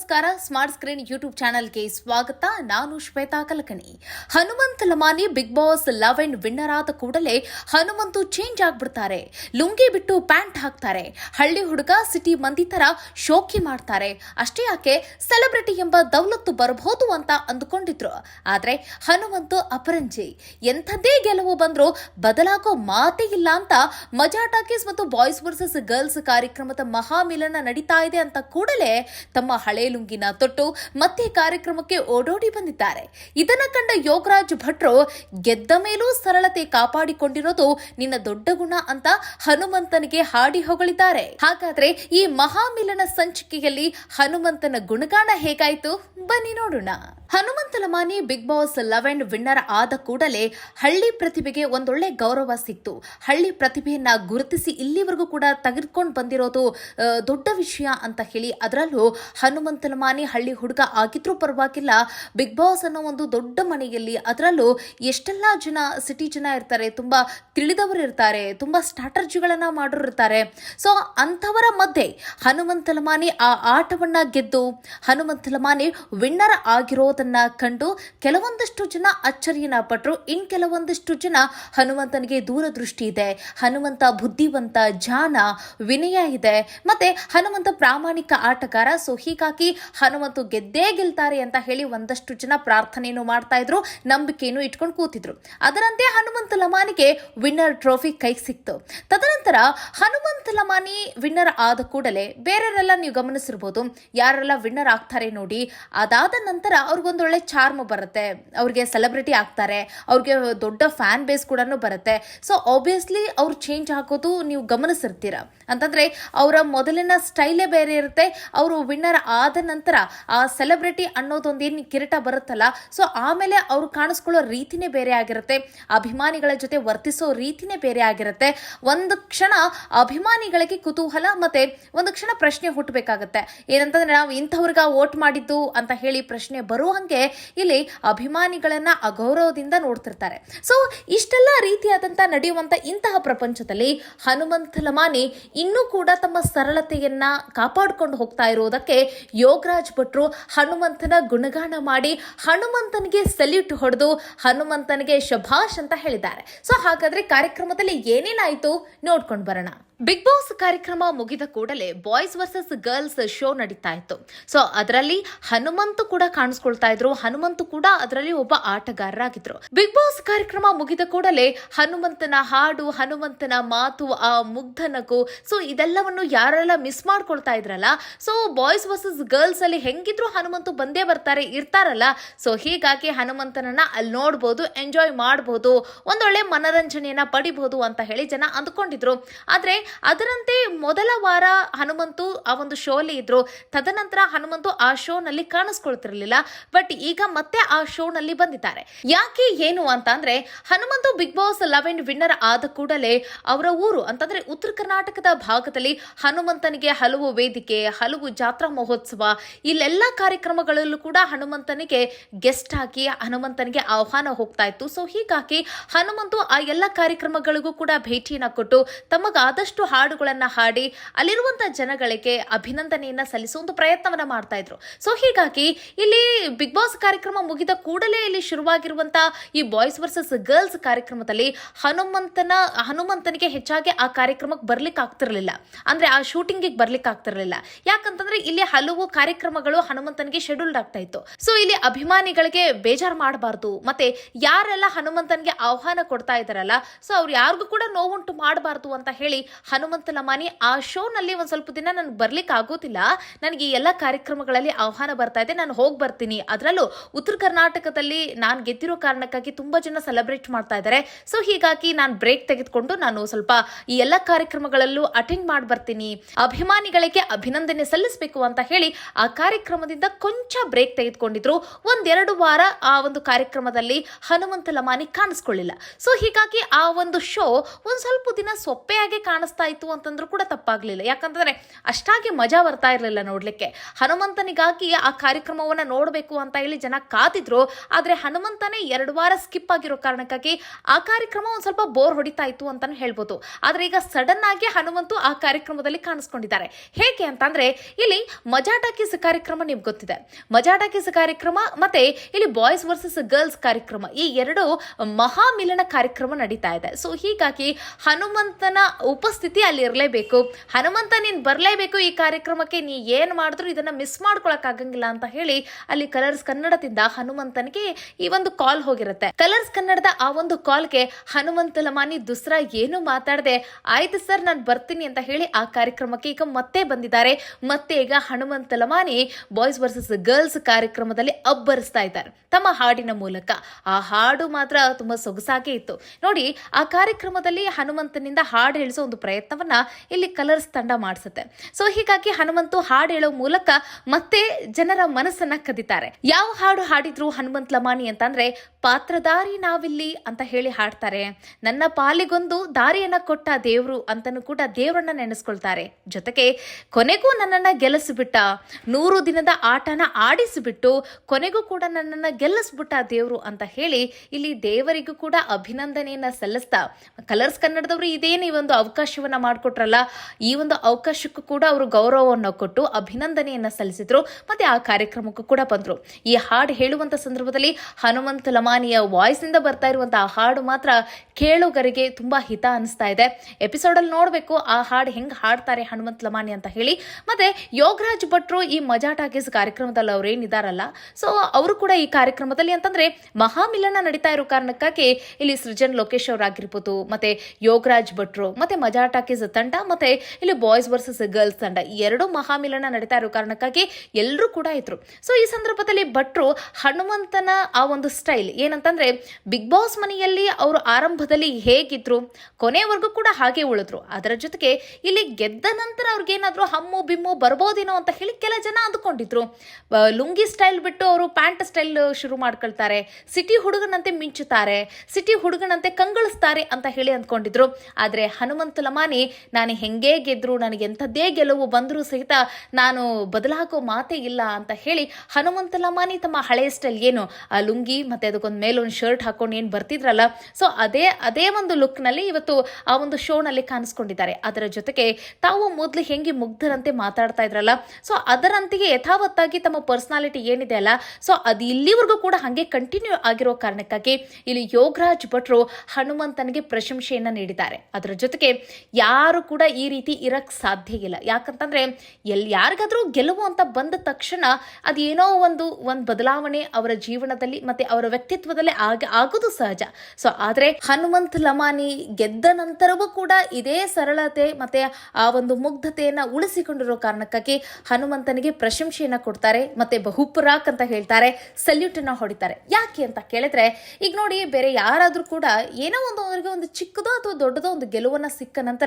ನಮಸ್ಕಾರ. Smart screen YouTube ಚಾನೆಲ್ಗೆ ಸ್ವಾಗತ. ನಾನು Shweta Kalakani. Hanumanth Lamani Bigg Boss love and winner ಆದ ಕೂಡಲೇ ಹನುಮಂತು ಚೇಂಜ್ ಆಗ್ಬಿಡ್ತಾರೆ. ಲುಂಗಿ ಬಿಟ್ಟು ಪ್ಯಾಂಟ್ ಹಾಕ್ತಾರೆ. ಹಳ್ಳಿ ಹುಡುಗ ಸಿಟಿ ಮಂದಿ ತರ ಶೋಕಿ ಮಾಡ್ತಾರೆ. ಅಷ್ಟೇ ಯಾಕೆ ಸೆಲೆಬ್ರಿಟಿ ಎಂಬ ದೌಲತ್ತು ಬರಬಹುದು ಅಂತ ಅಂದುಕೊಂಡಿದ್ರು. ಆದ್ರೆ ಹನುಮಂತು ಅಪರಂಜಿ. ಎಂಥದ್ದೇ ಗೆಲುವು ಬಂದರೂ ಬದಲಾಗೋ ಮಾತೇ ಇಲ್ಲ ಅಂತ ಮಜಾ ಟಾಕೀಸ್ ಮತ್ತು ಬಾಯ್ಸ್ ವರ್ಸಸ್ ಗರ್ಲ್ಸ್ ಕಾರ್ಯಕ್ರಮದ ಮಹಾಮಿಲನ ನಡೀತಾ ಇದೆ ಅಂತ ಕೂಡಲೇ ತಮ್ಮ ಹಳೆ ಲುಂಗಿನ ತೊಟ್ಟು ಮತ್ತೆ ಕಾರ್ಯಕ್ರಮಕ್ಕೆ ಓಡೋಡಿ ಬಂದಿದ್ದಾರೆ. ಇದನ್ನ ಕಂಡ ಯೋಗರಾಜ್ ಭಟ್ರು, ಗೆದ್ದ ಮೇಲೂ ಸರಳತೆ ಕಾಪಾಡಿಕೊಂಡಿರೋದು ನಿನ್ನ ದೊಡ್ಡ ಗುಣ ಅಂತ ಹನುಮಂತನಿಗೆ ಹಾಡಿ ಹೊಗಳಿದ್ದಾರೆ. ಹಾಗಾದ್ರೆ ಈ ಮಹಾಮಿಲನ ಸಂಚಿಕೆಯಲ್ಲಿ ಹನುಮಂತನ ಗುಣಗಾನ ಹೇಗಾಯ್ತು? ಬನ್ನಿ ನೋಡೋಣ. Hanumantha Lamani, Bigg Boss eleven winner ಆದ ಕೂಡಲೇ ಹಳ್ಳಿ ಪ್ರತಿಭೆಗೆ ಒಂದೊಳ್ಳೆ ಗೌರವ ಸಿಕ್ತು. ಹಳ್ಳಿ ಪ್ರತಿಭೆಯನ್ನ ಗುರುತಿಸಿ ಇಲ್ಲಿವರೆಗೂ ಕೂಡ ತೆಗೆದುಕೊಂಡು ಬಂದಿರೋದು ದೊಡ್ಡ ವಿಷಯ ಅಂತ ಹೇಳಿ ಅದರಲ್ಲೂ ಹನುಮಂತ ಲಮಾನಿ ಹಳ್ಳಿ ಹುಡುಗ ಆಗಿದ್ರೂ ಪರವಾಗಿಲ್ಲ. ಬಿಗ್ ಬಾಸ್ ಅನ್ನೋ ಒಂದು ದೊಡ್ಡ ಮನೆಯಲ್ಲಿ ಅದರಲ್ಲೂ ಎಷ್ಟೆಲ್ಲ ಜನ ಸಿಟಿ ಜನ ಇರ್ತಾರೆ, ತುಂಬಾ ತಿಳಿದವರು ಇರ್ತಾರೆ, ತುಂಬಾ ಸ್ಟ್ರಾಟಜಿಗಳನ್ನ ಮಾಡೋರು ಇರ್ತಾರೆ. ಸೊ ಅಂಥವರ ಮಧ್ಯೆ ಹನುಮಂತ ಲಮಾನಿ ಆ ಆಟವನ್ನ ಗೆದ್ದು, ಹನುಮಂತ ಲಮಾನಿ ವಿನ್ನರ್ ಆಗಿರೋದನ್ನ ಕಂಡು ಕೆಲವೊಂದಷ್ಟು ಜನ ಅಚ್ಚರಿಯನ್ನ ಪಟ್ಟರು ಇನ್ ಕೆಲವೊಂದಷ್ಟು ಜನ ಹನುಮಂತನಿಗೆ ದೂರದೃಷ್ಟಿ ಇದೆ. ಹನುಮಂತ ಬುದ್ಧಿವಂತ, ಜಾನ, ವಿನಯ ಇದೆ. ಮತ್ತೆ ಹನುಮಂತ ಪ್ರಾಮಾಣಿಕ ಆಟಗಾರ ಸೊ ಹೀಗಾಗಿ ಹನುಮಂತು ಗೆದ್ದೇ ಗೆಲ್ತಾರೆ ಅಂತ ಹೇಳಿ ಒಂದಷ್ಟು ಜನ ಪ್ರಾರ್ಥನೆಯನ್ನು ಮಾಡ್ತಾ ಇದ್ರು, ನಂಬಿಕೆಯನ್ನು ಇಟ್ಕೊಂಡು ಕೂತಿದ್ರು. ಅದರಂತೆ ಹನುಮಂತ ಲಮಾನಿಗೆ ವಿನ್ನರ್ ಟ್ರೋಫಿ ಕೈಗೆ ಸಿಕ್ತು. ತದನಂತರ ಹನುಮಂತ ಲಮಾನಿ ವಿನ್ನರ್ ಆದ ಕೂಡಲೇ ಬೇರೆಯರೆಲ್ಲ ನೀವು ಗಮನಿಸಿರ್ಬೋದು, ಯಾರೆಲ್ಲ ವಿನ್ನರ್ ಆಗ್ತಾರೆ ನೋಡಿ, ಅದಾದ ನಂತರ ಅವ್ರಿಗೊಂದೊಳ್ಳೆ ಚಾರ್ಮ್ ಬರುತ್ತೆ. ಅವ್ರಿಗೆ ಸೆಲೆಬ್ರಿಟಿ ಆಗ್ತಾರೆ, ಅವ್ರಿಗೆ ದೊಡ್ಡ ಫ್ಯಾನ್ ಬೇಸ್ ಕೂಡ ಬರುತ್ತೆ. ಸೊ ಆಬ್ವಿಯಸ್ಲಿ ಅವ್ರು ಚೇಂಜ್ ಆಗೋದು ನೀವು ಗಮನಿಸಿರ್ತೀರ. ಅಂತಂದ್ರೆ ಅವರ ಮೊದಲಿನ ಸ್ಟೈಲೇ ಬೇರೆ ಇರುತ್ತೆ, ಅವರು ವಿನ್ನರ್ ಆದ ನಂತರ ಆ ಸೆಲೆಬ್ರಿಟಿ ಅನ್ನೋದೊಂದೇನು ಕಿರೀಟ ಬರುತ್ತಲ್ಲ ಸೊ ಆಮೇಲೆ ಅವ್ರು ಕಾಣಿಸ್ಕೊಳ್ಳೋ ರೀತಿನೇ ಬೇರೆ ಆಗಿರುತ್ತೆ. ಅಭಿಮಾನಿಗಳ ಜೊತೆ ವರ್ತಿಸೋ ರೀತಿನೇ ಬೇರೆ ಆಗಿರುತ್ತೆ. ಒಂದು ಕ್ಷಣ ಅಭಿಮಾನಿಗಳಿಗೆ ಕುತೂಹಲ ಮತ್ತೆ ಒಂದು ಕ್ಷಣ ಪ್ರಶ್ನೆ ಹುಟ್ಟಬೇಕಾಗತ್ತೆ. ಏನಂತಂದ್ರೆ ನಾವು ಇಂಥವ್ರಿಗ ವೋಟ್ ಮಾಡಿದ್ದು ಅಂತ ಹೇಳಿ ಪ್ರಶ್ನೆ ಬರುವಂಗೆ ಇಲ್ಲಿ ಅಭಿಮಾನಿಗಳನ್ನ ಅಗೌರವದಿಂದ ನೋಡ್ತಿರ್ತಾರೆ. ಸೊ ಇಷ್ಟೆಲ್ಲ ರೀತಿಯಾದಂತ ನಡೆಯುವಂತ ಇಂತಹ ಪ್ರಪಂಚದಲ್ಲಿ ಹನುಮಂತ ಲಮಾನಿ ಇನ್ನೂ ಕೂಡ ತಮ್ಮ ಸರಳತೆಯನ್ನ ಕಾಪಾಡಿಕೊಂಡು ಹೋಗ್ತಾ ಇರುವುದಕ್ಕೆ ಯೋಗರಾಜ್ ಭಟ್ರು ಹನುಮಂತನ ಗುಣಗಾನ ಮಾಡಿ ಹನುಮಂತನಿಗೆ ಸಲ್ಯೂಟ್ ಹೊಡೆದು ಹನುಮಂತನಿಗೆ ಶಭಾಷ್ ಅಂತ ಹೇಳಿದ್ದಾರೆ. ಸೊ ಹಾಗಾದ್ರೆ ಕಾರ್ಯಕ್ರಮದಲ್ಲಿ ಏನೇನಾಯಿತು ನೋಡ್ಕೊಂಡು ಬರೋಣ. ಬಿಗ್ ಬಾಸ್ ಕಾರ್ಯಕ್ರಮ ಮುಗಿದ ಕೂಡಲೇ ಬಾಯ್ಸ್ ವರ್ಸಸ್ ಗರ್ಲ್ಸ್ ಶೋ ನಡೀತಾ ಇತ್ತು. ಸೊ ಅದರಲ್ಲಿ ಹನುಮಂತು ಕೂಡ ಕಾಣಿಸ್ಕೊಳ್ತಾ ಇದ್ರು. ಹನುಮಂತು ಕೂಡ ಅದರಲ್ಲಿ ಒಬ್ಬ ಆಟಗಾರರಾಗಿದ್ರು. ಬಿಗ್ ಬಾಸ್ ಕಾರ್ಯಕ್ರಮ ಮುಗಿದ ಕೂಡಲೇ ಹನುಮಂತನ ಹಾಡು, ಹನುಮಂತನ ಮಾತು, ಆ ಮುಗ್ಧ ನಗು ಸೊ ಇದೆಲ್ಲವನ್ನು ಯಾರೆಲ್ಲ ಮಿಸ್ ಮಾಡ್ಕೊಳ್ತಾ ಇದ್ರಲ್ಲ ಸೊ ಬಾಯ್ಸ್ ವರ್ಸಸ್ ಗರ್ಲ್ಸ್ ಅಲ್ಲಿ ಹೆಂಗಿದ್ರು ಹನುಮಂತು ಬಂದೇ ಬರ್ತಾರೆ, ಇರ್ತಾರಲ್ಲ. ಸೊ ಹೀಗಾಗಿ ಹನುಮಂತನನ್ನ ಅಲ್ಲಿ ನೋಡ್ಬೋದು ಎಂಜಾಯ್ ಮಾಡ್ಬೋದು, ಒಂದೊಳ್ಳೆ ಮನರಂಜನೆಯನ್ನ ಪಡಿಬಹುದು ಅಂತ ಹೇಳಿ ಜನ ಅಂದ್ಕೊಂಡಿದ್ರು. ಆದ್ರೆ ಅದರಂತೆ ಮೊದಲ ವಾರ ಹನುಮಂತು ಆ ಒಂದು ಶೋಲಿ ಇದ್ರು. ತದನಂತರ ಹನುಮಂತು ಆ ಶೋನಲ್ಲಿ ಕಾಣಿಸ್ಕೊಳ್ತಿರ್ಲಿಲ್ಲ. ಬಟ್ ಈಗ ಮತ್ತೆ ಆ ಶೋನಲ್ಲಿ ಬಂದಿದ್ದಾರೆ. ಯಾಕೆ ಏನು ಅಂತ ಅಂದ್ರೆ, Hanumanthu Bigg Boss eleven winner ಆದ ಕೂಡಲೇ ಅವರ ಊರು, ಅಂತಂದ್ರೆ ಉತ್ತರ ಕರ್ನಾಟಕದ ಭಾಗದಲ್ಲಿ ಹನುಮಂತನಿಗೆ ಹಲವು ವೇದಿಕೆ, ಹಲವು ಜಾತ್ರಾ ಮಹೋತ್ಸವ, ಇಲ್ಲೆಲ್ಲ ಕಾರ್ಯಕ್ರಮಗಳಲ್ಲೂ ಕೂಡ ಹನುಮಂತನಿಗೆ ಗೆಸ್ಟ್ ಹಾಕಿ ಹನುಮಂತನಿಗೆ ಆಹ್ವಾನ ಹೋಗ್ತಾ ಇತ್ತು. ಸೊ ಹೀಗಾಗಿ ಹನುಮಂತು ಆ ಎಲ್ಲ ಕಾರ್ಯಕ್ರಮಗಳಿಗೂ ಕೂಡ ಭೇಟಿಯನ್ನು ಕೊಟ್ಟು ತಮಗಾದಷ್ಟು ಹಾಡುಗಳನ್ನ ಹಾಡಿ ಅಲ್ಲಿರುವಂಥ ಜನಗಳಿಗೆ ಅಭಿನಂದನೆಯನ್ನ ಸಲ್ಲಿಸುವ ಒಂದು ಪ್ರಯತ್ನವನ್ನ ಮಾಡ್ತಾ ಇದ್ರು. ಸೊ ಹೀಗಾಗಿ ಇಲ್ಲಿ ಬಿಗ್ ಬಾಸ್ ಕಾರ್ಯಕ್ರಮ ಮುಗಿದ ಕೂಡಲೇ ಇಲ್ಲಿ ಶುರುವಾಗಿರುವಂತ ಈ ಬಾಯ್ಸ್ ವರ್ಸಸ್ ಗರ್ಲ್ಸ್ ಕಾರ್ಯಕ್ರಮದಲ್ಲಿ ಹನುಮಂತನ, ಹನುಮಂತನಿಗೆ ಹೆಚ್ಚಾಗಿ ಆ ಕಾರ್ಯಕ್ರಮಕ್ಕೆ ಬರ್ಲಿಕ್ಕೆ ಆಗ್ತಿರಲಿಲ್ಲ. ಅಂದ್ರೆ ಆ ಶೂಟಿಂಗಿಗೆ ಬರ್ಲಿಕ್ಕೆ ಆಗ್ತಿರಲಿಲ್ಲ. ಯಾಕಂತಂದ್ರೆ ಇಲ್ಲಿ ಹಲವು ಕಾರ್ಯಕ್ರಮಗಳು ಹನುಮಂತನಿಗೆ ಶೆಡ್ಯೂಲ್ಡ್ ಆಗ್ತಾ ಇತ್ತು. ಸೊ ಇಲ್ಲಿ ಅಭಿಮಾನಿಗಳಿಗೆ ಬೇಜಾರು ಮಾಡಬಾರ್ದು. ಮತ್ತೆ ಯಾರೆಲ್ಲ ಹನುಮಂತನಿಗೆ ಆಹ್ವಾನ ಕೊಡ್ತಾ ಇದಾರಲ್ಲ ಸೊ ಅವ್ರು ಯಾರಿಗೂ ಕೂಡ ನೋವುಂಟು ಮಾಡಬಾರ್ದು ಅಂತ ಹೇಳಿ ಹನುಮಂತ ಲಮಾನಿ ಆ ಶೋನಲ್ಲಿ ಒಂದು ಸ್ವಲ್ಪ ದಿನ ನನ್ಗೆ ಬರ್ಲಿಕ್ಕೆ ಆಗೋದಿಲ್ಲ. ನನಗೆ ಈ ಎಲ್ಲ ಕಾರ್ಯಕ್ರಮಗಳಲ್ಲಿ ಆಹ್ವಾನ ಬರ್ತಾ ಇದೆ. ನಾನು ಹೋಗಿ ಬರ್ತೀನಿ. ಅದರಲ್ಲೂ ಉತ್ತರ ಕರ್ನಾಟಕದಲ್ಲಿ ನಾನು ಗೆದ್ದಿರೋ ಕಾರಣಕ್ಕಾಗಿ ತುಂಬಾ ಜನ ಸೆಲೆಬ್ರೇಟ್ ಮಾಡ್ತಾ ಇದ್ದಾರೆ ಸೊ ಹೀಗಾಗಿ ನಾನು ಬ್ರೇಕ್ ತೆಗೆದುಕೊಂಡು ನಾನು ಸ್ವಲ್ಪ ಈ ಎಲ್ಲ ಕಾರ್ಯಕ್ರಮಗಳಲ್ಲೂ ಅಟೆಂಡ್ ಮಾಡಿ ಬರ್ತೀನಿ. ಅಭಿಮಾನಿಗಳಿಗೆ ಅಭಿನಂದನೆ ಸಲ್ಲಿಸಬೇಕು ಅಂತ ಹೇಳಿ ಆ ಕಾರ್ಯಕ್ರಮದಿಂದ ಕೊಂಚ ಬ್ರೇಕ್ ತೆಗೆದುಕೊಂಡಿದ್ರು. ಒಂದೆರಡು ವಾರ ಆ ಒಂದು ಕಾರ್ಯಕ್ರಮದಲ್ಲಿ ಹನುಮಂತ ಲಮಾನಿ ಕಾಣಿಸ್ಕೊಳ್ಳಿಲ್ಲ. ಸೊ ಹೀಗಾಗಿ ಆ ಒಂದು ಶೋ ಒಂದು ಸ್ವಲ್ಪ ದಿನ ಸೊಪ್ಪೆಯಾಗಿ ಕಾಣಿಸ್ ಅನ್ನಿಸ್ತಾ ಇತ್ತು ಅಂತಂದ್ರೂ ಕೂಡ ತಪ್ಪಾಗ್ಲಿಲ್ಲ. ಯಾಕಂತಂದ್ರೆ ಅಷ್ಟಾಗಿ ಮಜಾ ಬರ್ತಾ ಇರಲಿಲ್ಲ ನೋಡ್ಲಿಕ್ಕೆ. ಹನುಮಂತನಿಗಾಗಿ ಆ ಕಾರ್ಯಕ್ರಮವನ್ನ ನೋಡಬೇಕು ಅಂತ ಹೇಳಿ ಜನ ಕಾತಿದ್ರು ಆದ್ರೆ ಹನುಮಂತನೇ ಎರಡು ವಾರ ಸ್ಕಿಪ್ ಆಗಿರೋ ಕಾರಣಕ್ಕಾಗಿ ಆ ಕಾರ್ಯಕ್ರಮ ಒಂದ್ ಸ್ವಲ್ಪ ಬೋರ್ ಹೊಡಿತಾ ಇತ್ತು ಅಂತಾನು ಹೇಳ್ಬೋದು. ಆದ್ರೆ ಈಗ ಸಡನ್ ಆಗಿ ಹನುಮಂತು ಆ ಕಾರ್ಯಕ್ರಮದಲ್ಲಿ ಕಾಣಿಸ್ಕೊಂಡಿದ್ದಾರೆ. ಹೇಗೆ ಅಂತಂದ್ರೆ ಇಲ್ಲಿ ಮಜಾಟಾಕಿಸ್ ಕಾರ್ಯಕ್ರಮ ನಿಮ್ಗೆ ಗೊತ್ತಿದೆ. ಮಜಾಟಾಕಿಸ್ ಕಾರ್ಯಕ್ರಮ ಮತ್ತೆ ಇಲ್ಲಿ ಬಾಯ್ಸ್ ವರ್ಸಸ್ ಗರ್ಲ್ಸ್ ಕಾರ್ಯಕ್ರಮ ಈ ಎರಡು ಮಹಾ ಮಿಲನ ಕಾರ್ಯಕ್ರಮ ನಡೀತಾ ಇದೆ. ಸೊ ಹೀಗಾಗಿ ಹನುಮಂತನ ಉಪಸ್ಥಿತಿ ಅಲ್ಲಿ ಇರಲೇಬೇಕು. ಹನುಮಂತ, ನೀನು ಬರಲೇಬೇಕು ಈ ಕಾರ್ಯಕ್ರಮಕ್ಕೆ. ನೀ ಏನು ಮಾಡಿದ್ರು ಇದನ್ನ ಮಿಸ್ ಮಾಡ್ಕೊಳಕ್ಕಾಗಂಗಿಲ್ಲ ಅಂತ ಹೇಳಿ ಅಲ್ಲಿ ಕಲರ್ಸ್ ಕನ್ನಡದಿಂದ ಹನುಮಂತನಿಗೆ ಈ ಒಂದು ಕಾಲ್ ಹೋಗಿರುತ್ತೆ. ಕಲರ್ಸ್ ಕನ್ನಡದ ಆ ಒಂದು ಕಾಲ್ಗೆ ಹನುಮಂತ ಲಮಾನಿ ದುಸ್ರಾ ಏನು ಮಾತಾಡದೆ, ಆಯ್ತು ಸರ್, ನಾನು ಬರ್ತೀನಿ ಅಂತ ಹೇಳಿ ಆ ಕಾರ್ಯಕ್ರಮಕ್ಕೆ ಈಗ ಮತ್ತೆ ಬಂದಿದ್ದಾರೆ. ಮತ್ತೆ ಈಗ Hanumantha Lamani boys versus girls ಕಾರ್ಯಕ್ರಮದಲ್ಲಿ ಅಬ್ಬರಿಸ್ತಾ ಇದ್ದಾರೆ. ತಮ್ಮ ಹಾಡಿನ ಮೂಲಕ. ಆ ಹಾಡು ಮಾತ್ರ ತುಂಬಾ ಸೊಗಸಾಗೇ ಇತ್ತು. ನೋಡಿ, ಆ ಕಾರ್ಯಕ್ರಮದಲ್ಲಿ ಹನುಮಂತನಿಂದ ಹಾಡು ಹೇಳಿಸೋ ಒಂದು ಪ್ರಯತ್ನವನ್ನ ಇಲ್ಲಿ ಕಲರ್ಸ್ ತಂಡ ಮಾಡಿಸುತ್ತೆ. ಸೊ ಹೀಗಾಗಿ ಹನುಮಂತು ಹಾಡು ಹೇಳೋ ಮೂಲಕ ಮತ್ತೆ ಜನರ ಮನಸ್ಸನ್ನ ಕದಿತಾರೆ. ಯಾವ ಹಾಡು ಹಾಡಿದ್ರು ಹನುಮಂತ್ ಲಮಾಣಿ ಅಂತಂದ್ರೆ, ಪಾತ್ರಧಾರಿ ನಾವಿಲ್ಲಿ ಅಂತ ಹೇಳಿ ಹಾಡ್ತಾರೆ. ನನ್ನ ಪಾಲಿಗೊಂದು ದಾರಿಯನ್ನ ಕೊಟ್ಟ ದೇವ್ರು ಅಂತನೂ ಕೂಡ ದೇವರನ್ನ ನೆನೆಸ್ಕೊಳ್ತಾರೆ. ಜೊತೆಗೆ, ಕೊನೆಗೂ ನನ್ನನ್ನ ಗೆಲ್ಲಿಸ್ಬಿಟ್ಟ, ನೂರು ದಿನದ ಆಟನ ಆಡಿಸಿಬಿಟ್ಟು, ಕೊನೆಗೂ ಕೂಡ ನನ್ನನ್ನ ಗೆಲ್ಲಿಸ್ಬಿಟ್ಟ ದೇವ್ರು ಅಂತ ಹೇಳಿ ಇಲ್ಲಿ ದೇವರಿಗೂ ಕೂಡ ಅಭಿನಂದನೆಯನ್ನ ಸಲ್ಲಿಸ್ತಾ, ಕಲರ್ಸ್ ಕನ್ನಡದವರು ಇದೇನೇ ಒಂದು ಅವಕಾಶವನ್ನ ಮಾಡಿಕೊಟ್ರಲ್ಲ, ಈ ಒಂದು ಅವಕಾಶಕ್ಕೂ ಕೂಡ ಅವರು ಗೌರವವನ್ನು ಕೊಟ್ಟು ಅಭಿನಂದನೆಯನ್ನ ಸಲ್ಲಿಸಿದ್ರು, ಮತ್ತೆ ಆ ಕಾರ್ಯಕ್ರಮಕ್ಕೂ ಕೂಡ ಬಂದ್ರು. ಈ ಹಾಡು ಹೇಳುವಂತ ಸಂದರ್ಭದಲ್ಲಿ ಹನುಮಂತ ಲಮಾನಿಯ ವಾಯ್ಸ್ ಇಂದ ಬರ್ತಾ ಇರುವಂತಹ ಹಾಡು ಮಾತ್ರ ಕೇಳುಗರಿಗೆ ತುಂಬಾ ಹಿತ ಅನಿಸ್ತಾ ಇದೆ. ಎಪಿಸೋಡ್ ಅಲ್ಲಿ ನೋಡ್ಬೇಕು, ಆ ಹಾಡು ಹೆಂಗ್ ಹಾಡ್ತಾರೆ ಹನುಮಂತ ಲಮಾನಿ ಅಂತ ಹೇಳಿ. ಮತ್ತೆ ಯೋಗರಾಜ್ ಭಟ್ರು ಈ ಮಜಾ ಟಾಕೀಸ್ ಕಾರ್ಯಕ್ರಮದಲ್ಲಿ ಅವ್ರು ಏನಿದಾರಲ್ಲ ಸೊ ಅವರು ಕೂಡ ಈ ಕಾರ್ಯಕ್ರಮದಲ್ಲಿ ಅಂತಂದ್ರೆ ಮಹಾಮಿಲನ ನಡೀತಾ ಇರೋ ಕಾರಣಕ್ಕಾಗಿ ಇಲ್ಲಿ ಸೃಜನ್ ಲೋಕೇಶ್ ಅವರಾಗಿರ್ಬೋದು, ಮತ್ತೆ ಯೋಗರಾಜ್ ಭಟ್ರು, ಮತ್ತೆ ಮಜಾ ಟಾಕೀಸ್ ತಂಡ ಮತ್ತೆ ಇಲ್ಲಿ ಬಾಯ್ಸ್ ವರ್ಸಸ್ ಗರ್ಲ್ಸ್ ತಂಡ ಎರಡು ಮಹಾಮಿಲನ ನಡೀತಾ ಇರೋ ಕಾರಣಕ್ಕಾಗಿ ಎಲ್ಲರೂ ಕೂಡ ಇದ್ರು. ಸೊ ಈ ಸಂದರ್ಭದಲ್ಲಿ ಭಟ್ರು ಹನುಮಂತನ ಆ ಒಂದು ಸ್ಟೈಲ್ ಏನಂತಂದ್ರೆ ಬಿಗ್ ಬಾಸ್ ಮನೆಯಲ್ಲಿ ಅವರು ಆರಂಭದಲ್ಲಿ ಹೇಗಿದ್ರು, ಕೊನೆವರೆಗೂ ಕೂಡ ಹಾಗೆ ಉಳಿದ್ರು. ಅದರ ಜೊತೆಗೆ ಇಲ್ಲಿ ಗೆದ್ದ ನಂತರ ಅವ್ರಿಗೇನಾದ್ರೂ ಹಮ್ಮು ಬಿಮ್ಮು ಬರ್ಬೋದೇನೋ ಅಂತ ಹೇಳಿ ಕೆಲ ಜನ ಅಂದ್ಕೊಂಡಿದ್ರು. ಲುಂಗಿ ಸ್ಟೈಲ್ ಬಿಟ್ಟು ಅವರು ಪ್ಯಾಂಟ್ ಸ್ಟೈಲ್ ಶುರು ಮಾಡ್ಕೊಳ್ತಾರೆ ಸಿಟಿ ಹುಡುಗನಂತೆ ಮಿಂಚುತ್ತಾರೆ ಸಿಟಿ ಹುಡುಗನಂತೆ ಕಂಗಳಿಸ್ತಾರೆ ಅಂತ ಹೇಳಿ ಅಂದ್ಕೊಂಡಿದ್ರು. ಆದ್ರೆ ಹನುಮಂತ ಲಮಾನಿ ನಾನು ಹೆಂಗೇ ಗೆದ್ರು, ನನಗೆ ಎಂಥದ್ದೇ ಗೆಲುವು ಬಂದರೂ ಸಹಿತ ನಾನು ಬದಲಾಗೋ ಮಾತೇ ಇಲ್ಲ ಅಂತ ಹೇಳಿ ಹನುಮಂತ ಲಮಾನಿ ತಮ್ಮ ಹಳೆಯ ಸ್ಟೈಲ್ ಏನು? ಆ ಲುಂಗಿ ಮತ್ತೆ ಅದಕ್ಕೊಂದು ಮೇಲೊಂದು ಶರ್ಟ್ ಹಾಕೊಂಡು ಏನು ಬರ್ತಿದ್ರಲ್ಲ? ಸೊ ಅದೇ ಅದೇ ಒಂದು ಲುಕ್ನಲ್ಲಿ ಇವತ್ತು ಆ ಒಂದು ಶೋನಲ್ಲಿ ಕಾಣಿಸ್ಕೊಂಡಿದ್ದಾರೆ. ಅದರ ಜೊತೆಗೆ ತಾವು ಮೊದಲು ಹೆಂಗೆ ಮುಗ್ಧರಂತೆ ಮಾತಾಡ್ತಾ ಇದ್ರಲ್ಲ? ಸೊ ಅದರಂತೆಯೇ ಯಥಾವತ್ತಾಗಿ ತಮ್ಮ ಪರ್ಸನಾಲಿಟಿ ಏನಿದೆ ಅಲ್ಲ? ಸೊ ಅದು ಇಲ್ಲಿವರೆಗೂ ಕೂಡ ಹಾಗೆ ಕಂಟಿನ್ಯೂ ಆಗಿರೋ ಕಾರಣಕ್ಕಾಗಿ ಇಲ್ಲಿ ಯೋಗರಾಜ್ ಭಟ್ರು ಹನುಮಂತನಿಗೆ ಪ್ರಶಂಸೆಯನ್ನ ನೀಡಿದ್ದಾರೆ. ಅದರ ಜೊತೆಗೆ ಯಾರು ಕೂಡ ಈ ರೀತಿ ಇರಕ್ಕೆ ಸಾಧ್ಯ ಇಲ್ಲ. ಯಾಕಂತಂದ್ರೆ ಎಲ್ ಯಾರಿಗಾದ್ರೂ ಗೆಲುವು ಅಂತ ಬಂದ ತಕ್ಷಣ ಅದೇನೋ ಒಂದು ಒಂದು ಬದಲಾವಣೆ ಅವರ ಜೀವನದಲ್ಲಿ ಮತ್ತೆ ಅವರ ವ್ಯಕ್ತಿತ್ವದಲ್ಲಿ ಆಗ, ಆಗೋದು ಸಹಜ. ಸೊ, ಆದ್ರೆ ಹನುಮಂತ್ ಲಮಾನಿ ಗೆದ್ದ ನಂತರವೂ ಕೂಡ ಇದೇ ಸರಳತೆ ಮತ್ತೆ ಆ ಒಂದು ಮುಗ್ಧತೆಯನ್ನ ಉಳಿಸಿಕೊಂಡಿರೋ ಕಾರಣಕ್ಕಾಗಿ ಹನುಮಂತನಿಗೆ ಪ್ರಶಂಸೆಯನ್ನ ಕೊಡ್ತಾರೆ, ಮತ್ತೆ ಬಹುಪುರಾಕ್ ಅಂತ ಹೇಳ್ತಾರೆ ಸಲ್ಯೂಟ್ ಅನ್ನ ಹೊಡಿತಾರೆ. ಯಾಕೆ ಅಂತ ಕೇಳಿದ್ರೆ, ಈಗ ನೋಡಿ ಬೇರೆ ಯಾರಾದ್ರೂ ಕೂಡ ಏನೋ ಒಂದು ಅವರಿಗೆ ಒಂದು ಚಿಕ್ಕದೋ ಅಥವಾ ದೊಡ್ಡದೋ ಒಂದು ಗೆಲುವನ್ನ ಸಿಕ್ಕ ನಂತರ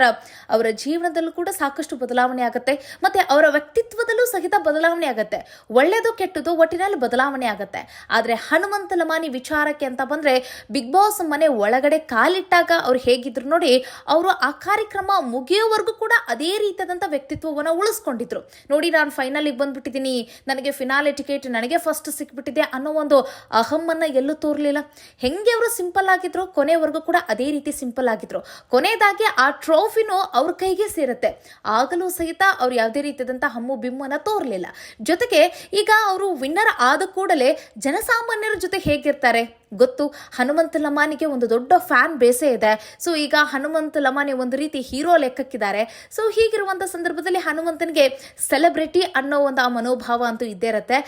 ಅವರ ಜೀವನದಲ್ಲೂ ಕೂಡ ಸಾಕಷ್ಟು ಬದಲಾವಣೆ ಆಗುತ್ತೆ. ಮತ್ತೆ ಅವರ ವ್ಯಕ್ತಿತ್ವದಲ್ಲೂ ಸಹಿತ ಬದಲಾವಣೆ ಆಗುತ್ತೆ. ಒಳ್ಳೆಯದು ಕೆಟ್ಟದು ಒಟ್ಟಿನಲ್ಲಿ ಬದಲಾವಣೆ ಆಗುತ್ತೆ. ಆದರೆ ಹನುಮಂತ ಲಮಾನಿ ವಿಚಾರಕ್ಕೆ ಅಂತ ಬಂದ್ರೆ ಬಿಗ್ ಬಾಸ್ ಮನೆ ಒಳಗಡೆ ಕಾಲಿಟ್ಟಾಗ ಅವ್ರು ಹೇಗಿದ್ರು ನೋಡಿ ಅವರು ಆ ಕಾರ್ಯಕ್ರಮ ಮುಗಿಯೋವರೆಗೂ ಕೂಡ ಅದೇ ರೀತಿಯಾದಂಥ ವ್ಯಕ್ತಿತ್ವವನ್ನು ಉಳಿಸ್ಕೊಂಡಿದ್ರು. ನೋಡಿ ನಾನು ಫೈನಲಿಗೆ ಬಂದ್ಬಿಟ್ಟಿದ್ದೀನಿ. ನನಗೆ ಫಿನಾಲೆ ಟಿಕೆಟ್ ನನಗೆ ಫಸ್ಟ್ ಸಿಕ್ಬಿಟ್ಟಿದೆ ಅನ್ನೋ ಒಂದು ಅಹಮ್ಮನ್ನ ಎಲ್ಲೂ ತೋರ್ಲಿಲ್ಲ. ಹೆಂಗೆ ಅವರು ಸಿಂಪಲ್ ಆಗಿದ್ರು, ಕೊನೆವರೆಗೂ ಕೂಡ ಅದೇ ರೀತಿ ಸಿಂಪಲ್ ಆಗಿದ್ರು. ಕೊನೆಯದಾಗಿ ಆ ಟ್ರೋಫಿನೂ ಅವ್ರ ಕೈಗೆ ಸೇರುತ್ತೆ. ಆಗಲೂ ಸಹಿತ ಅವ್ರು ಯಾವುದೇ ರೀತಿಯಾದಂಥ ಹಮ್ಮು ಬಿಮ್ಮನ ತೋರಲಿಲ್ಲ. ಜೊತೆಗೆ ಈಗ ಅವರು ವಿನ್ನರ್ ಆದ ಕೂಡಲೇ ಜನಸಾಮಾನ್ಯರ ಜೊತೆ ಹೇಗಿರ್ತಾರೆ? ಗೊತ್ತು, ಹನುಮಂತ ಲಮಾನಿಗೆ ಒಂದು ದೊಡ್ಡ ಫ್ಯಾನ್ ಬೇಸೇ ಇದೆ. ಸೊ ಈಗ ಹನುಮಂತ ಲಮಾನಿ ಒಂದು ರೀತಿ ಹೀರೋ ಲೆಕ್ಕಕ್ಕಿದ್ದಾರೆ. ಸೊ ಹೀಗಿರುವಂಥ ಸಂದರ್ಭದಲ್ಲಿ ಹನುಮಂತನಿಗೆ ಸೆಲೆಬ್ರಿಟಿ ಅನ್ನೋ ಒಂದು ಆ ಮನೋಭಾವ ಅಂತೂ ಇದ್ದೇ ಇರುತ್ತೆ.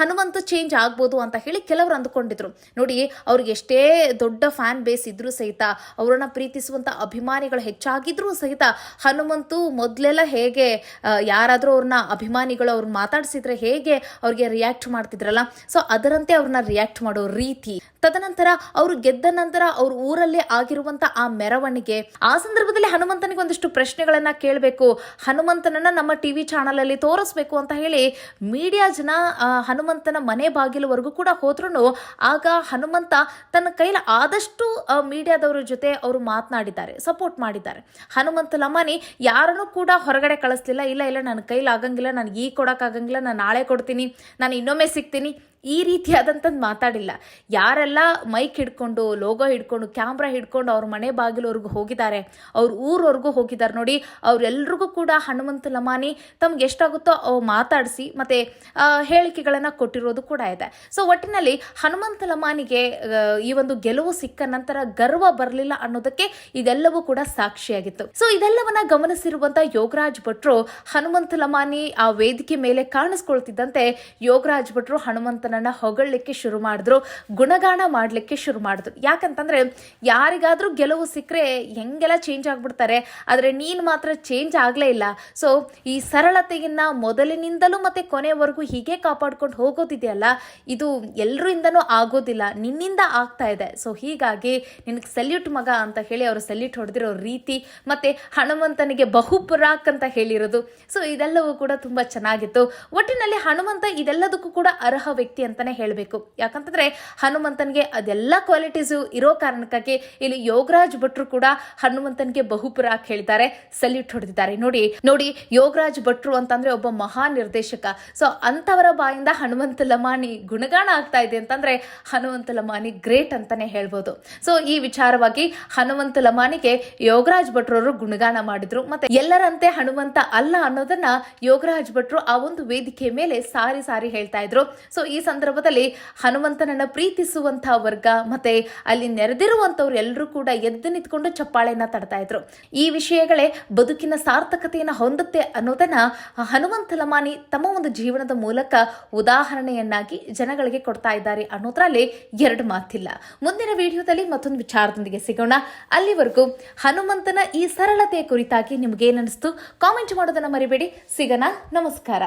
ಹನುಮಂತ ಚೇಂಜ್ ಆಗ್ಬೋದು ಅಂತ ಹೇಳಿ ಕೆಲವರು ಅಂದ್ಕೊಂಡಿದ್ರು. ನೋಡಿ, ಅವ್ರಿಗೆ ಎಷ್ಟೇ ದೊಡ್ಡ ಫ್ಯಾನ್ ಬೇಸ್ ಇದ್ರೂ ಸಹಿತ, ಅವರನ್ನ ಪ್ರೀತಿಸುವಂಥ ಅಭಿಮಾನಿಗಳು ಹೆಚ್ಚಾಗಿದ್ರೂ ಸಹಿತ ಹನುಮಂತು ಮೊದಲೆಲ್ಲ ಹೇಗೆ ಯಾರಾದರೂ ಅವ್ರನ್ನ ಅಭಿಮಾನಿಗಳು ಅವ್ರನ್ನ ಮಾತಾಡಿಸಿದ್ರೆ ಹೇಗೆ ಅವ್ರಿಗೆ ರಿಯಾಕ್ಟ್ ಮಾಡ್ತಿದ್ರಲ್ಲ? ಸೊ ಅದರಂತೆ ಅವ್ರನ್ನ ರಿಯಾಕ್ಟ್ ಮಾಡೋ ರೀತಿ ತದನಂತರ ಅವರು ಗೆದ್ದ ನಂತರ ಅವ್ರ ಊರಲ್ಲೇ ಆಗಿರುವಂತ ಆ ಮೆರವಣಿಗೆ. ಆ ಸಂದರ್ಭದಲ್ಲಿ ಹನುಮಂತನಿಗೆ ಒಂದಿಷ್ಟು ಪ್ರಶ್ನೆಗಳನ್ನ ಕೇಳಬೇಕು. ಹನುಮಂತನನ್ನ ನಮ್ಮ ಟಿವಿ ಚಾನಲ್ ಅಲ್ಲಿ ತೋರಿಸ್ಬೇಕು ಅಂತ ಹೇಳಿ ಮೀಡಿಯಾ ಜನ ಹನುಮಂತನ ಮನೆ ಬಾಗಿಲುವರೆಗೂ ಕೂಡ ಹೋದ್ರು ಆಗ ಹನುಮಂತ ತನ್ನ ಕೈಲಿ ಆದಷ್ಟು ಮೀಡಿಯಾದವರ ಜೊತೆ ಅವರು ಮಾತನಾಡಿದ್ದಾರೆ ಸಪೋರ್ಟ್ ಮಾಡಿದ್ದಾರೆ. ಹನುಮಂತ ಲಮಾನಿ ಯಾರನ್ನು ಕೂಡ ಹೊರಗಡೆ ಕಳಿಸ್ಲಿಲ್ಲ, ಇಲ್ಲ ಇಲ್ಲ, ನನ್ನ ಕೈಲಿ ಆಗಂಗಿಲ್ಲ ನನಗೆ ಈ ಕೊಡೋಕ್ಕಾಗಂಗಿಲ್ಲ, ನಾನು ನಾಳೆ ಕೊಡ್ತೀನಿ, ನಾನು ಇನ್ನೊಮ್ಮೆ ಸಿಗ್ತೀನಿ ಈ ರೀತಿಯಾದಂಥದ್ದು ಮಾತಾಡಿಲ್ಲ. ಯಾರೆಲ್ಲ ಮೈಕ್ ಹಿಡ್ಕೊಂಡು, ಲೋಗೋ ಹಿಡ್ಕೊಂಡು, ಕ್ಯಾಮ್ರಾ ಹಿಡ್ಕೊಂಡು ಅವ್ರ ಮನೆ ಬಾಗಿಲವರೆಗೂ ಹೋಗಿದ್ದಾರೆ, ಅವ್ರ ಊರವರೆಗೂ ಹೋಗಿದ್ದಾರೆ ನೋಡಿ, ಅವ್ರೆಲ್ರಿಗೂ ಕೂಡ ಹನುಮಂತ ಲಮಾನಿ ತಮ್ಗೆ ಎಷ್ಟಾಗುತ್ತೋ ಅವು ಮಾತಾಡಿಸಿ ಮತ್ತೆ ಹೇಳಿಕೆಗಳನ್ನು ಕೊಟ್ಟಿರೋದು ಕೂಡ ಇದೆ. ಸೊ ಒಟ್ಟಿನಲ್ಲಿ ಹನುಮಂತ ಲಮಾನಿಗೆ ಈ ಒಂದು ಗೆಲುವು ಸಿಕ್ಕ ನಂತರ ಗರ್ವ ಬರಲಿಲ್ಲ ಅನ್ನೋದಕ್ಕೆ ಇದೆಲ್ಲವೂ ಕೂಡ ಸಾಕ್ಷಿಯಾಗಿತ್ತು. ಸೊ ಇದೆಲ್ಲವನ್ನ ಗಮನಿಸಿರುವಂತ ಯೋಗರಾಜ್ ಭಟ್ರು ಹನುಮಂತ ಲಮಾನಿ ಆ ವೇದಿಕೆ ಮೇಲೆ ಕಾಣಿಸ್ಕೊಳ್ತಿದ್ದಂತೆ ಯೋಗರಾಜ್ ಭಟ್ರು ಹನುಮಂತನನ್ನ ಹೊಗಳಲಿಕ್ಕೆ ಶುರು ಮಾಡಿದ್ರು, ಗುಣಗಾನ ಮಾಡಲಿಕ್ಕೆ ಶುರು ಮಾಡಿದ್ರು. ಯಾಕಂತಂದ್ರೆ, ಯಾರಿಗಾದ್ರೂ ಗೆಲುವು ಸಿಕ್ಕರೆ ಹೆಂಗೆಲ್ಲ ಚೇಂಜ್ ಆಗ್ಬಿಡ್ತಾರೆ, ಆದರೆ ನೀನು ಮಾತ್ರ ಚೇಂಜ್ ಆಗಲೇ ಇಲ್ಲ. ಸೊ ಈ ಸರಳತೆಯನ್ನು ಮೊದಲಿನಿಂದಲೂ ಮತ್ತೆ ಕೊನೆವರೆಗೂ ಹೀಗೆ ಕಾಪಾಡ್ಕೊಂಡು ಹೋಗೋದಿದೆಯಲ್ಲ, ಇದು ಎಲ್ಲರಿಂದನೂ ಆಗೋದಿಲ್ಲ, ನಿನ್ನಿಂದ ಆಗ್ತಾ ಇದೆ. ಸೊ ಹೀಗಾಗಿ ನಿನಗೆ ಸಲ್ಯೂಟ್ ಮಗ ಅಂತ ಹೇಳಿ ಅವರು ಸಲ್ಯೂಟ್ ಹೊಡೆದಿರೋ ರೀತಿ, ಮತ್ತೆ ಹನುಮಂತನಿಗೆ ಬಹುಪುರಾಕ್ ಅಂತ ಹೇಳಿರೋದು. ಸೊ ಇದೆಲ್ಲವೂ ಕೂಡ ತುಂಬಾ ಚೆನ್ನಾಗಿತ್ತು. ಒಟ್ಟಿನಲ್ಲಿ ಹನುಮಂತ ಇದೆಲ್ಲದಕ್ಕೂ ಕೂಡ ಅರ್ಹ ವ್ಯಕ್ತಿ ಅಂತಾನೆ ಹೇಳಬೇಕು. ಯಾಕಂತಂದ್ರೆ ಹನುಮಂತನಿಗೆ ಅದೆಲ್ಲ ಕ್ವಾಲಿಟೀಸು ಇರೋ ಕಾರಣಕ್ಕಾಗಿ ಇಲ್ಲಿ ಯೋಗರಾಜ್ ಭಟ್ರು ಕೂಡ ಹನುಮಂತನಿಗೆ ಬಹುಪುರ ಹೇಳಿದ್ದಾರೆ ಸಲ್ಯೂಟ್ ಹೊಡೆದಿದ್ದಾರೆ. ನೋಡಿ ನೋಡಿ, ಯೋಗರಾಜ್ ಭಟ್ರು ಅಂತಂದ್ರೆ ಒಬ್ಬ ಮಹಾ ನಿರ್ದೇಶಕ ಸೊ ಅಂತವರ ಬಾಯಿಂದ ಹನುಮಂತ ಲಮಾನಿ ಗುಣಗಾನ ಆಗ್ತಾ ಇದೆ ಅಂತಂದ್ರೆ ಹನುಮಂತ ಲಮಾನಿ ಗ್ರೇಟ್ ಅಂತಾನೆ ಹೇಳ್ಬೋದು. ಸೊ ಈ ವಿಚಾರವಾಗಿ ಹನುಮಂತ ಲಮಾನಿಗೆ ಯೋಗರಾಜ್ ಭಟ್ರವರು ಗುಣಗಾನ ಮಾಡಿದ್ರು. ಮತ್ತೆ ಎಲ್ಲರಂತೆ ಹನುಮಂತ ಅಲ್ಲ ಅನ್ನೋದನ್ನ ಯೋಗರಾಜ್ ಭಟ್ರು ಆ ಒಂದು ವೇದಿಕೆ ಮೇಲೆ ಸಾರಿ ಸಾರಿ ಹೇಳ್ತಾ ಇದ್ರು. ಸೊ ಈ ಸಂದರ್ಭದಲ್ಲಿ ಹನುಮಂತನನ್ನ ಪ್ರೀತಿಸುವಂತಹ ವರ್ಗ ಮತ್ತೆ ಅಲ್ಲಿ ನೆರೆದಿರುವಂತವ್ರು ಎಲ್ಲರೂ ಕೂಡ ಎದ್ದು ನಿಂತ್ಕೊಂಡು ಚಪ್ಪಾಳೆಯನ್ನ ತಡ್ತಾ ಇದ್ರು. ಈ ವಿಷಯಗಳೇ ಬದುಕಿನ ಸಾರ್ಥಕತೆಯನ್ನ ಹೊಂದುತ್ತೆ ಅನ್ನೋದನ್ನ ಹನುಮಂತ ಲಮಾನಿ ತಮ್ಮ ಒಂದು ಜೀವನದ ಮೂಲಕ ಉದಾಹರಣೆಯನ್ನಾಗಿ ಜನಗಳಿಗೆ ಕೊಡ್ತಾ ಇದ್ದಾರೆ ಅನ್ನೋದ್ರಲ್ಲಿ ಎರಡು ಮಾತಿಲ್ಲ. ಮುಂದಿನ ವಿಡಿಯೋದಲ್ಲಿ ಮತ್ತೊಂದು ವಿಚಾರದೊಂದಿಗೆ ಸಿಗೋಣ. ಅಲ್ಲಿವರೆಗೂ ಹನುಮಂತನ ಈ ಸರಳತೆಯ ಕುರಿತಾಗಿ ನಿಮ್ಗೆ ಏನನ್ನಿಸ್ತು ಕಾಮೆಂಟ್ ಮಾಡೋದನ್ನ ಮರಿಬೇಡಿ. ಸಿಗೋಣ. ನಮಸ್ಕಾರ.